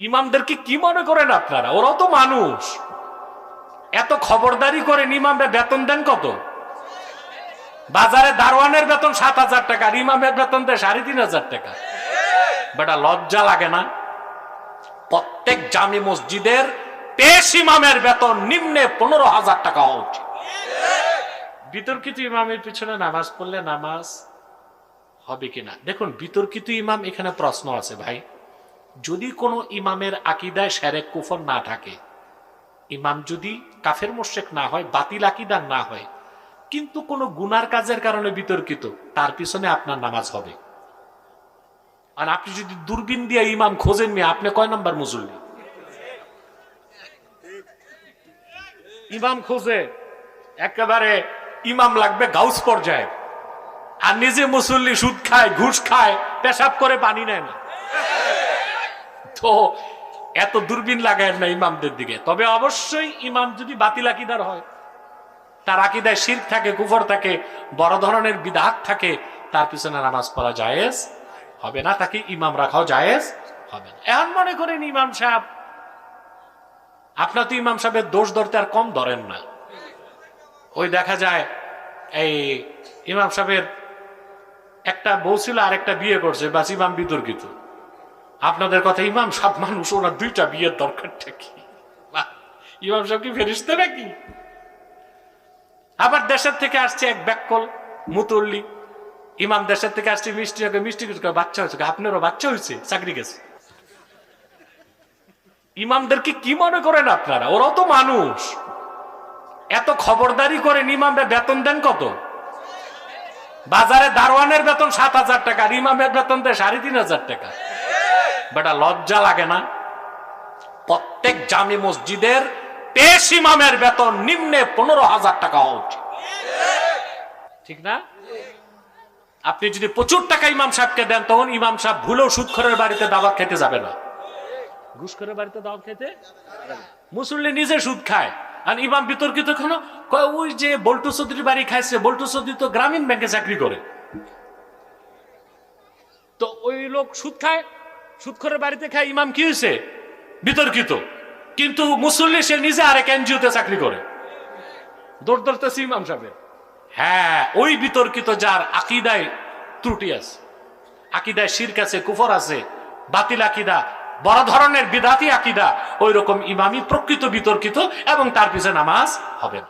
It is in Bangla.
ইমামদেরকে কি মনে করেন আপনারা? ওরাও তো মানুষ। এত খবরদারি করেন ইমামরা বেতন দেন কত? বাজারে দারোয়ানের বেতন সাত হাজার টাকা ইমামের বেতন দেয় সাড়ে তিন হাজার টাকা। বেটা, লজ্জা লাগে না? প্রত্যেক জামি মসজিদের পেশ ইমামের বেতন নিম্নে পনেরো হাজার টাকা হওয়া উচিত। বিতর্কিত ইমামের পিছনে নামাজ পড়লে নামাজ হবে কিনা? দেখুন, বিতর্কিত ইমাম এখানে প্রশ্ন আছে ভাই। যদি কোনো ইমামের আকিদায় সেরেক কুফর না থাকে, ইমাম যদি কাফের মোশেক না হয়, বাতিল আকিদার না হয়, কিন্তু কোনো গুনার কাজের কারণে বিতর্কিত, তার পিছনে আপনার নামাজ হবে। আর আপনি যদি দূরবীন দিয়ে ইমাম খোঁজেন নি, আপনি কয় নম্বর মুসল্লি ইমাম খোঁজে, একেবারে ইমাম লাগবে গাউস পর্যায়ে। আর নিজে মুসল্লি সুদ খায়, ঘুষ খায়, পেশাব করে পানি নেয় না। তো এত দূরবীন লাগায় না ইমামদের দিকে। তবে অবশ্যই ইমাম যদি বাতিল আকিদার হয়, তার আকিদায় শির থাকে, কুফর থাকে, বড় ধরনের বিধাত থাকে, তার পিছনে নামাজ পড়া জায়েজ হবে না, তাকে ইমাম রাখাও জায়েজ হবে না। এখন মনে করেন ইমাম সাহেব, আপনার তো ইমাম সাহেবের দোষ ধরতে আর কম ধরেন না। ওই দেখা যায়, এই ইমাম সাহেবের একটা বউ ছিল আর একটা বিয়ে করছে, বাস ইমাম বিতর্কিত। আপনাদের কথা ইমাম সাহেব, মানুষ, ওনার দুইটা বিয়ের দরকারটা কি ইমাম সাহেব কি ফেরিস্তে নাকি? আবার দেশের থেকে আসছে এক ব্যাককল, মুতল্লি। ইমাম দেশের থেকে আসছে মিষ্টি মিষ্টি বাচ্চা হয়েছে। আপনারও বাচ্চা হয়েছে, চাকরি গেছে। ইমামদেরকে কি মনে করেন আপনারা? ওরাও তো মানুষ। এত খবরদারি করেন ইমামরা, বেতন দেন কত? বাজারে দারোয়ানের বেতন সাত হাজার টাকা, আর ইমামের বেতন দেয় সাড়ে তিন হাজার টাকা। বেটা লজ্জা লাগে না? প্রত্যেক জামি মসজিদের পেশ ইমামের বেতন নিম্নে পনেরো হাজার টাকা হওয়া উচিত। ঠিক না? আপনি যদি প্রচুর টাকা ইমাম সাহেবকে দেন, তখন ইমাম সাহেব ভুলেও সুৎখরের বাড়িতে দাওয়াত খেতে যাবে না। ঘুষখরের বাড়িতে দাওয়াত খেতে? মুসল্লি নিজে সুদ খায়। আর ইমাম বিতর্কিত কেন? ওই যে বল্টু চৌধুরী বাড়ি খাইছে, বল্টু চৌধুরী তো গ্রামীণ ব্যাংকে চাকরি করে। তো ওই লোক সুদ খায় সুদখরের বাড়িতে খায় ইমাম কি হয়েছে বিতর্কিত। কিন্তু মুসল্লি সে নিজে আরেক এনজিওতে চাকরি করে। দৌড় দৌড়তেছে ইমাম সাহেবের হ্যাঁ ওই বিতর্কিত যার আকিদায় ত্রুটি আছে। আকিদায় শিরক আছে, কুফর আছে, বাতিল আকিদা, বড় ধরনের বিদাতি আকিদা ওই রকম ইমামি প্রকৃত বিতর্কিত এবং তার পিছনে নামাজ হবে না।